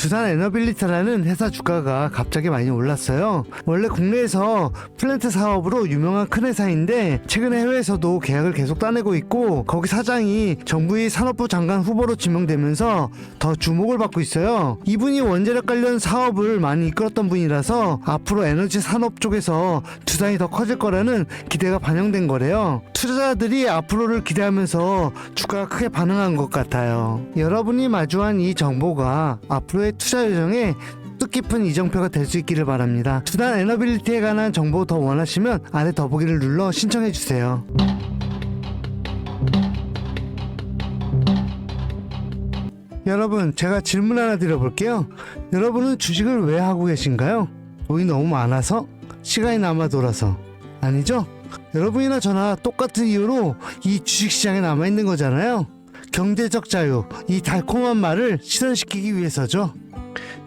두산 에너빌리티라는 회사 주가가 갑자기 많이 올랐어요. 원래 국내에서 플랜트 사업으로 유명한 큰 회사인데 최근에 해외에서도 계약을 계속 따내고 있고 거기 사장이 정부의 산업부 장관 후보로 지명되면서 더 주목을 받고 있어요. 이분이 원자력 관련 사업을 많이 이끌었던 분이라서 앞으로 에너지 산업 쪽에서 두산이 더 커질 거라는 기대가 반영된 거래요. 투자자들이 앞으로를 기대하면서 주가가 크게 반응한 것 같아요. 여러분이 마주한 이 정보가 앞으로의 투자 여정에 뜻깊은 이정표가 될 수 있기를 바랍니다. 두단 에너빌리티에 관한 정보 더 원하시면 아래 더보기를 눌러 신청해 주세요. 여러분, 제가 질문 하나 드려볼게요. 여러분은 주식을 왜 하고 계신가요? 돈이 너무 많아서? 시간이 남아 돌아서? 아니죠? 여러분이나 저나 똑같은 이유로 이 주식시장에 남아있는 거잖아요. 경제적 자유, 이 달콤한 말을 실현시키기 위해서죠.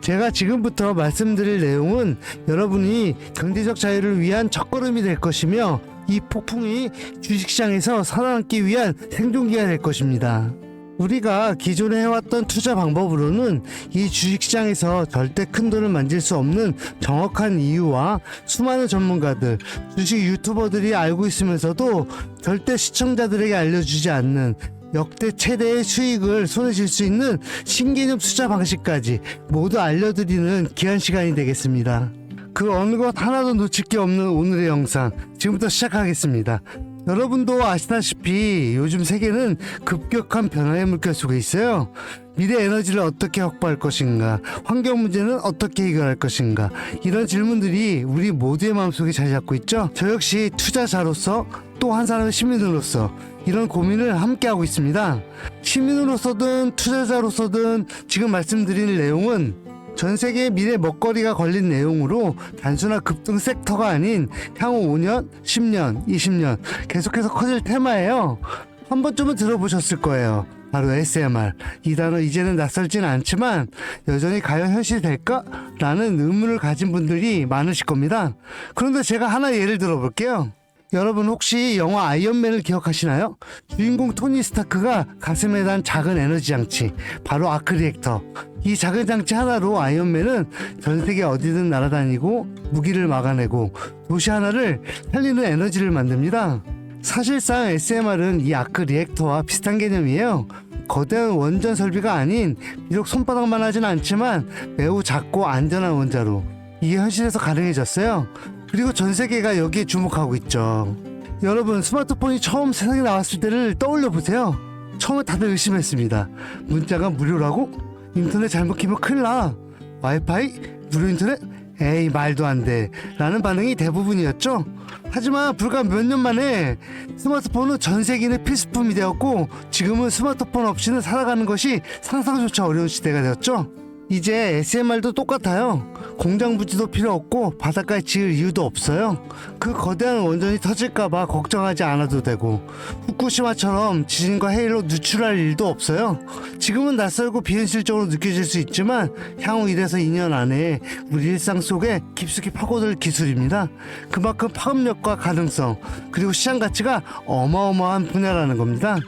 제가 지금부터 말씀드릴 내용은 여러분이 경제적 자유를 위한 첫걸음이 될 것이며 이 폭풍이 주식시장에서 살아남기 위한 생존기가 될 것입니다. 우리가 기존에 해왔던 투자 방법으로는 이 주식시장에서 절대 큰 돈을 만질 수 없는 정확한 이유와 수많은 전문가들, 주식 유튜버들이 알고 있으면서도 절대 시청자들에게 알려주지 않는 역대 최대의 수익을 손에 쥘 수 있는 신개념 투자 방식까지 모두 알려드리는 귀한 시간이 되겠습니다. 그 어느 것 하나도 놓칠 게 없는 오늘의 영상 지금부터 시작하겠습니다. 여러분도 아시다시피 요즘 세계는 급격한 변화의 물결 속에 있어요. 미래 에너지를 어떻게 확보할 것인가, 환경 문제는 어떻게 해결할 것인가, 이런 질문들이 우리 모두의 마음속에 자리 잡고 있죠. 저 역시 투자자로서 또 한 사람의 시민으로서 이런 고민을 함께 하고 있습니다. 시민으로서든 투자자로서든 지금 말씀드릴 내용은 전 세계의 미래 먹거리가 걸린 내용으로 단순한 급등 섹터가 아닌 향후 5년, 10년, 20년 계속해서 커질 테마예요. 한 번쯤은 들어보셨을 거예요. 바로 SMR. 이 단어 이제는 낯설지는 않지만 여전히 과연 현실이 될까? 라는 의문을 가진 분들이 많으실 겁니다. 그런데 제가 하나 예를 들어볼게요. 여러분 혹시 영화 아이언맨을 기억하시나요? 주인공 토니 스타크가 가슴에 단 작은 에너지 장치, 바로 아크 리액터. 이 작은 장치 하나로 아이언맨은 전 세계 어디든 날아다니고 무기를 막아내고 도시 하나를 살리는 에너지를 만듭니다. 사실상 SMR은 이 아크 리액터와 비슷한 개념이에요. 거대한 원전 설비가 아닌 비록 손바닥만 하진 않지만 매우 작고 안전한 원자로 이게 현실에서 가능해졌어요. 그리고 전 세계가 여기에 주목하고 있죠. 여러분 스마트폰이 처음 세상에 나왔을 때를 떠올려 보세요. 처음에 다들 의심했습니다. 문자가 무료라고? 인터넷 잘못 키면 큰일 나. 와이파이? 무료 인터넷? 에이 말도 안 돼. 라는 반응이 대부분이었죠. 하지만 불과 몇 년 만에 스마트폰은 전 세계인의 필수품이 되었고 지금은 스마트폰 없이는 살아가는 것이 상상조차 어려운 시대가 되었죠. 이제 SMR도 똑같아요. 공장 부지도 필요 없고 바닷가에 지을 이유도 없어요. 그 거대한 원전이 터질까봐 걱정하지 않아도 되고 후쿠시마처럼 지진과 해일로 누출할 일도 없어요. 지금은 낯설고 비현실적으로 느껴질 수 있지만 향후 1에서 2년 안에 우리 일상 속에 깊숙이 파고들 기술입니다. 그만큼 파급력과 가능성 그리고 시장 가치가 어마어마한 분야라는 겁니다.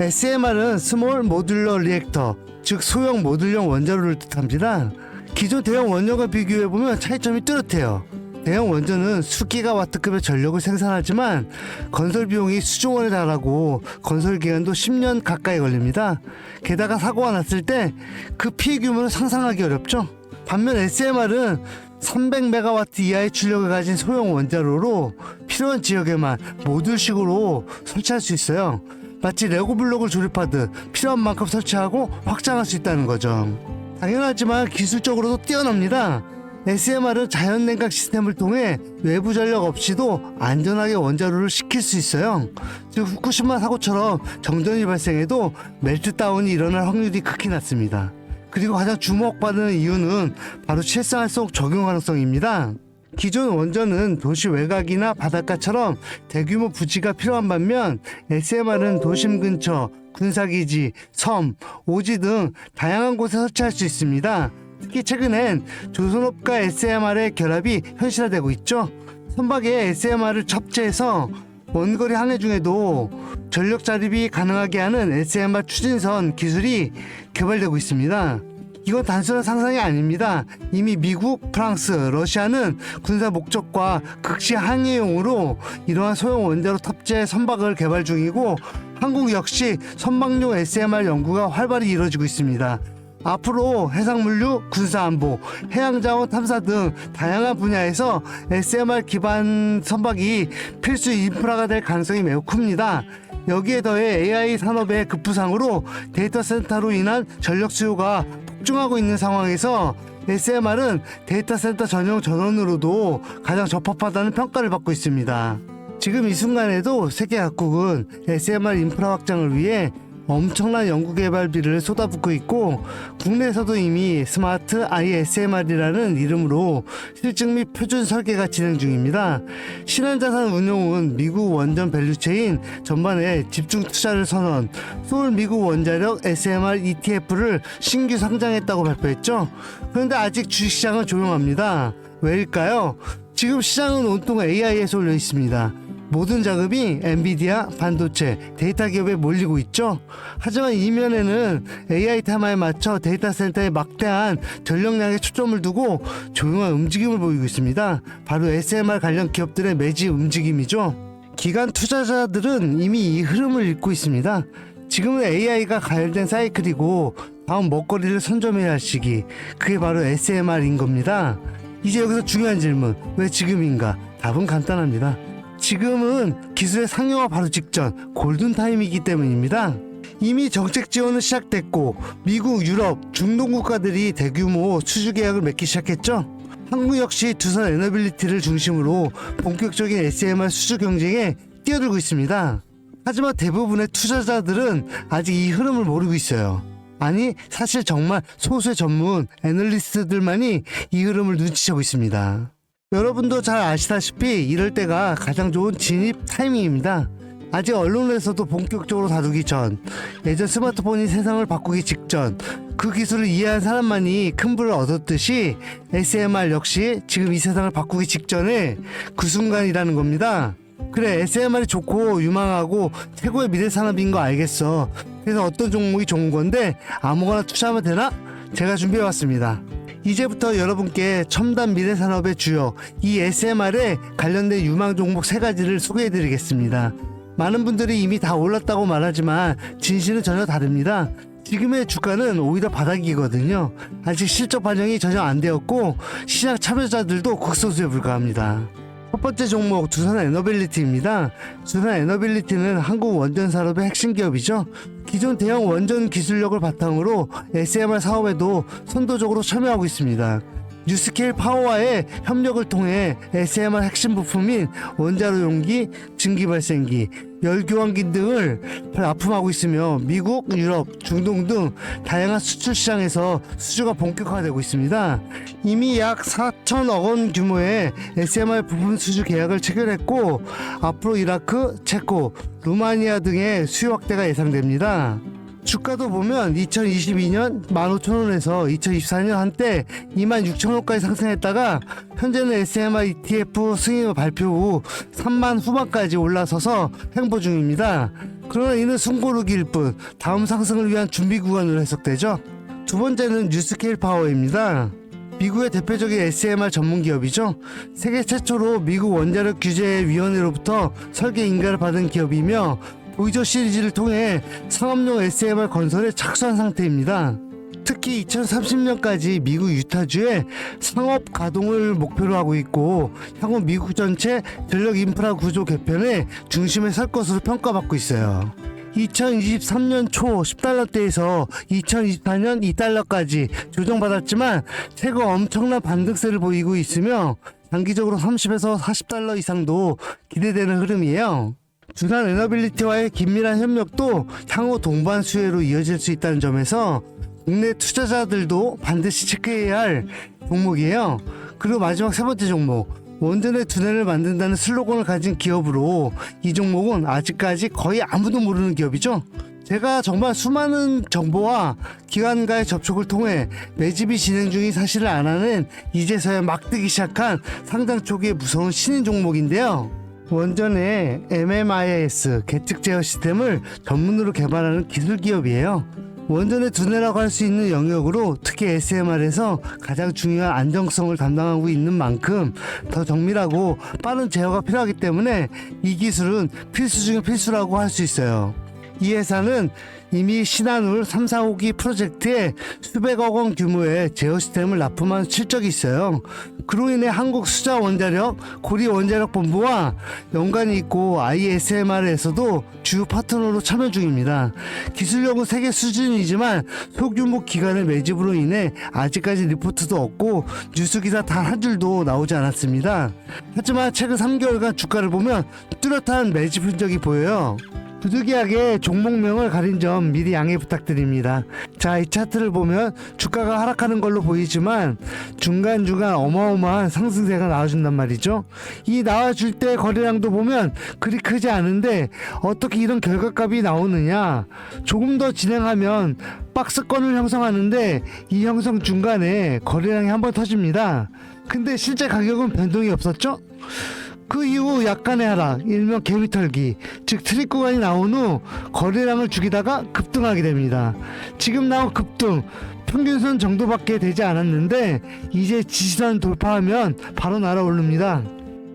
SMR은 스몰 모듈러 리액터, 즉 소형 모듈형 원자로를 뜻합니다. 기존 대형 원전과 비교해 보면 차이점이 뚜렷해요. 대형 원전은 수기가와트급의 전력을 생산하지만 건설 비용이 수조 원에 달하고 건설 기간도 10년 가까이 걸립니다. 게다가 사고가 났을 때 그 피해 규모는 상상하기 어렵죠. 반면 SMR은 300메가와트 이하의 출력을 가진 소형 원자로로 필요한 지역에만 모듈식으로 설치할 수 있어요. 마치 레고 블록을 조립하듯 필요한 만큼 설치하고 확장할 수 있다는 거죠. 당연하지만 기술적으로도 뛰어납니다. SMR은 자연 냉각 시스템을 통해 외부 전력 없이도 안전하게 원자로를 식힐 수 있어요. 즉 후쿠시마 사고처럼 정전이 발생해도 멜트다운이 일어날 확률이 극히 낮습니다. 그리고 가장 주목받는 이유는 바로 실생활 속 적용 가능성입니다. 기존 원전은 도시 외곽이나 바닷가처럼 대규모 부지가 필요한 반면 SMR은 도심 근처, 군사기지, 섬, 오지 등 다양한 곳에 설치할 수 있습니다. 특히 최근엔 조선업과 SMR의 결합이 현실화되고 있죠. 선박에 SMR을 탑재해서 원거리 항해 중에도 전력 자립이 가능하게 하는 SMR 추진선 기술이 개발되고 있습니다. 이건 단순한 상상이 아닙니다. 이미 미국, 프랑스, 러시아는 군사 목적과 극시 항해용으로 이러한 소형 원자로 탑재 선박을 개발 중이고 한국 역시 선박용 SMR 연구가 활발히 이루어지고 있습니다. 앞으로 해상물류, 군사안보, 해양자원 탐사 등 다양한 분야에서 SMR 기반 선박이 필수 인프라가 될 가능성이 매우 큽니다. 여기에 더해 AI 산업의 급부상으로 데이터 센터로 인한 전력 수요가 폭증하고 있는 상황에서 SMR은 데이터 센터 전용 전원으로도 가장 적합하다는 평가를 받고 있습니다. 지금 이 순간에도 세계 각국은 SMR 인프라 확장을 위해 엄청난 연구 개발비를 쏟아붓고 있고 국내에서도 이미 스마트 ISMR이라는 이름으로 실증 및 표준 설계가 진행 중입니다. 신한자산 운용은 미국 원전 밸류체인 전반에 집중 투자를 선언, 소울 미국 원자력 SMR ETF를 신규 상장했다고 발표했죠. 그런데 아직 주식시장은 조용합니다. 왜일까요? 지금 시장은 온통 AI에 쏠려 있습니다. 모든 자금이 엔비디아, 반도체, 데이터 기업에 몰리고 있죠. 하지만 이면에는 AI 테마에 맞춰 데이터 센터에 막대한 전력량에 초점을 두고 조용한 움직임을 보이고 있습니다. 바로 SMR 관련 기업들의 매지 움직임이죠. 기관 투자자들은 이미 이 흐름을 읽고 있습니다. 지금은 AI가 가열된 사이클이고 다음 먹거리를 선점해야 할 시기. 그게 바로 SMR인 겁니다. 이제 여기서 중요한 질문. 왜 지금인가? 답은 간단합니다. 지금은 기술의 상용화 바로 직전 골든타임이기 때문입니다. 이미 정책 지원은 시작됐고 미국, 유럽, 중동 국가들이 대규모 수주 계약을 맺기 시작했죠. 한국 역시 두산 에너빌리티를 중심으로 본격적인 SMR 수주 경쟁에 뛰어들고 있습니다. 하지만 대부분의 투자자들은 아직 이 흐름을 모르고 있어요. 아니, 사실 정말 소수의 전문 애널리스트들만이 이 흐름을 눈치채고 있습니다. 여러분도 잘 아시다시피 이럴 때가 가장 좋은 진입 타이밍입니다. 아직 언론에서도 본격적으로 다루기 전, 예전 스마트폰이 세상을 바꾸기 직전, 그 기술을 이해한 사람만이 큰 부를 얻었듯이 SMR 역시 지금 이 세상을 바꾸기 직전에 그 순간이라는 겁니다. 그래, SMR이 좋고 유망하고 최고의 미래 산업인 거 알겠어. 그래서 어떤 종목이 좋은 건데 아무거나 투자하면 되나? 제가 준비해왔습니다. 이제부터 여러분께 첨단 미래 산업의 주요 이 SMR에 관련된 유망 종목 세 가지를 소개해 드리겠습니다. 많은 분들이 이미 다 올랐다고 말하지만 진실은 전혀 다릅니다. 지금의 주가는 오히려 바닥이거든요. 아직 실적 반영이 전혀 안 되었고 시장 참여자들도 극소수에 불과합니다. 첫 번째 종목 두산 에너빌리티입니다. 두산 에너빌리티는 한국 원전 산업의 핵심 기업이죠. 기존 대형 원전 기술력을 바탕으로 SMR 사업에도 선도적으로 참여하고 있습니다. 뉴스케일 파워와의 협력을 통해 SMR 핵심 부품인 원자로 용기, 증기 발생기, 열교환기 등을 납품하고 있으며 미국, 유럽, 중동 등 다양한 수출 시장에서 수주가 본격화되고 있습니다. 이미 약 4천억 원 규모의 SMR 부품 수주 계약을 체결했고 앞으로 이라크, 체코, 루마니아 등의 수요 확대가 예상됩니다. 주가도 보면 2022년 15,000원에서 2024년 한때 26,000원까지 상승했다가 현재는 SMR ETF 승인 발표 후 3만 후반까지 올라서서 횡보 중입니다. 그러나 이는 숨고르기일 뿐 다음 상승을 위한 준비 구간으로 해석되죠. 두 번째는 뉴스케일 파워입니다. 미국의 대표적인 SMR 전문 기업이죠. 세계 최초로 미국 원자력 규제 위원회로부터 설계 인가를 받은 기업이며 보이저 시리즈를 통해 상업용 SMR 건설에 착수한 상태입니다. 특히 2030년까지 미국 유타주에 상업 가동을 목표로 하고 있고 향후 미국 전체 전력 인프라 구조 개편에 중심에 설 것으로 평가받고 있어요. 2023년 초 10달러대에서 2024년 2달러까지 조정받았지만 최고 엄청난 반등세를 보이고 있으며 장기적으로 30에서 40달러 이상도 기대되는 흐름이에요. 두산 에너빌리티와의 긴밀한 협력도 향후 동반 수혜로 이어질 수 있다는 점에서 국내 투자자들도 반드시 체크해야 할 종목이에요. 그리고 마지막 세 번째 종목. 원전의 두뇌를 만든다는 슬로건을 가진 기업으로 이 종목은 아직까지 거의 아무도 모르는 기업이죠. 제가 정말 수많은 정보와 기관과의 접촉을 통해 매집이 진행 중인 사실을 알아낸 이제서야 막 뜨기 시작한 상장 초기의 무서운 신인 종목인데요. 원전의 MMIS 계측 제어 시스템을 전문으로 개발하는 기술 기업이에요. 원전의 두뇌라고 할 수 있는 영역으로 특히 SMR에서 가장 중요한 안정성을 담당하고 있는 만큼 더 정밀하고 빠른 제어가 필요하기 때문에 이 기술은 필수 중의 필수라고 할 수 있어요. 이 회사는 이미 신한울 3, 4호기 프로젝트에 수백억 원 규모의 제어 시스템을 납품한 실적이 있어요. 그로 인해 한국 수자 원자력, 고리 원자력 본부와 연관이 있고 ISMR에서도 주 파트너로 참여 중입니다. 기술력은 세계 수준이지만 소규모 기관의 매집으로 인해 아직까지 리포트도 없고 뉴스 기사 단 한 줄도 나오지 않았습니다. 하지만 최근 3개월간 주가를 보면 뚜렷한 매집 흔적이 보여요. 부득이하게 종목명을 가린 점 미리 양해 부탁드립니다. 자, 이 차트를 보면 주가가 하락하는 걸로 보이지만 중간중간 어마어마한 상승세가 나와준단 말이죠. 이 나와줄 때 거래량도 보면 그리 크지 않은데 어떻게 이런 결과값이 나오느냐. 조금 더 진행하면 박스권을 형성하는데 이 형성 중간에 거래량이 한번 터집니다. 근데 실제 가격은 변동이 없었죠? 그 이후 약간의 하락, 일명 개미털기, 즉 구간이 나온 후 거래량을 죽이다가 급등하게 됩니다. 지금 나온 급등, 평균선 정도밖에 되지 않았는데 이제 지지선 돌파하면 바로 날아오릅니다.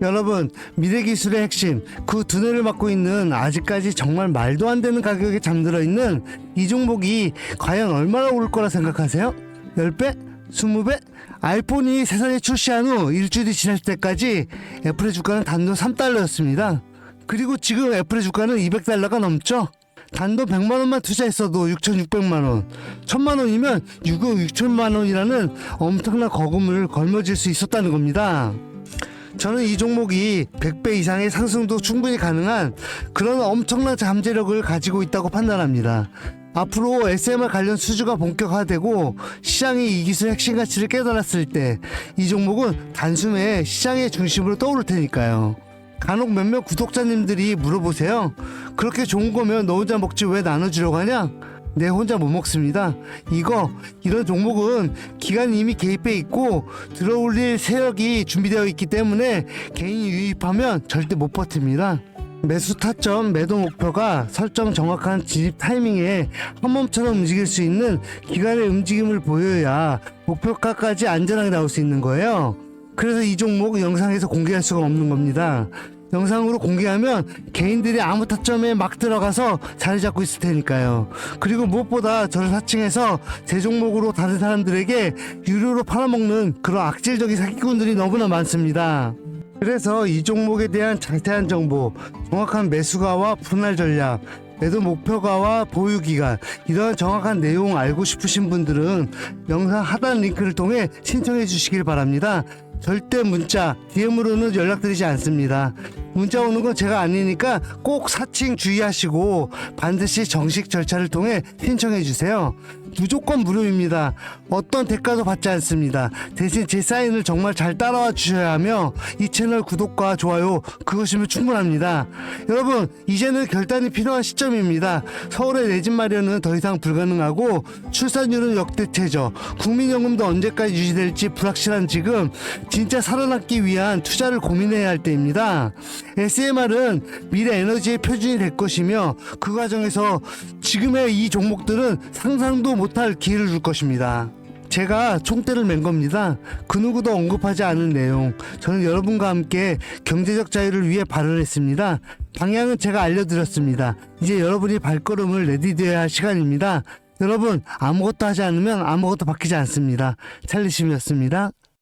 여러분 미래 기술의 핵심 그 두뇌를 맡고 있는 아직까지 정말 말도 안 되는 가격에 잠들어 있는 이 종목이 과연 얼마나 오를 거라 생각하세요? 10배? 20배? 아이폰이 세상에 출시한 후 일주일이 지날 때까지 애플의 주가는 단돈 3달러였습니다. 그리고 지금 애플의 주가는 200달러가 넘죠? 단돈 100만 원만 투자했어도 6,600만 원, 1,000만 원이면 6억 6천만 원이라는 엄청난 거금을 걸머질 수 있었다는 겁니다. 저는 이 종목이 100배 이상의 상승도 충분히 가능한 그런 엄청난 잠재력을 가지고 있다고 판단합니다. 앞으로 SMR 관련 수주가 본격화되고 시장이 이 기술 핵심 가치를 깨달았을 때 이 종목은 단숨에 시장의 중심으로 떠오를 테니까요. 간혹 몇몇 구독자님들이 물어보세요. 그렇게 좋은 거면 너 혼자 먹지 왜 나눠주려고 하냐? 내 혼자 못 먹습니다. 이거 이런 종목은 기간이 이미 개입해 있고 들어올릴 세력이 준비되어 있기 때문에 개인이 유입하면 절대 못 버팁니다. 매수 타점, 매도 목표가 설정 정확한 진입 타이밍에 한 몸처럼 움직일 수 있는 기간의 움직임을 보여야 목표가까지 안전하게 나올 수 있는 거예요. 그래서 이 종목 영상에서 공개할 수가 없는 겁니다. 영상으로 공개하면 개인들이 아무 타점에 막 들어가서 자리 잡고 있을 테니까요. 그리고 무엇보다 저를 사칭해서 제 종목으로 다른 사람들에게 유료로 팔아먹는 그런 악질적인 사기꾼들이 너무나 많습니다. 그래서 이 종목에 대한 자세한 정보, 정확한 매수가와 분할 전략, 매도 목표가와 보유 기간 이런 정확한 내용 알고 싶으신 분들은 영상 하단 링크를 통해 신청해 주시길 바랍니다. 절대 문자, DM으로는 연락드리지 않습니다. 문자 오는 건 제가 아니니까 꼭 사칭 주의하시고 반드시 정식 절차를 통해 신청해 주세요. 무조건 무료입니다. 어떤 대가도 받지 않습니다. 대신 제 사인을 정말 잘 따라와 주셔야 하며 이 채널 구독과 좋아요 그것이면 충분합니다. 여러분 이제는 결단이 필요한 시점입니다. 서울의 내 집 마련은 더 이상 불가능하고 출산율은 역대 최저, 국민연금도 언제까지 유지될지 불확실한 지금 진짜 살아남기 위한 투자를 고민해야 할 때입니다. SMR은 미래 에너지의 표준이 될 것이며 그 과정에서 지금의 이 종목들은 상상도 못할 기회를 줄 것입니다. 제가 총대를 맨 겁니다. 그 누구도 언급하지 않은 내용. 저는 여러분과 함께 경제적 자유를 위해 발언했습니다. 방향은 제가 알려드렸습니다. 이제 여러분이 발걸음을 내디뎌야 할 시간입니다. 여러분, 아무것도 하지 않으면 아무것도 바뀌지 않습니다. 찰리심이었습니다.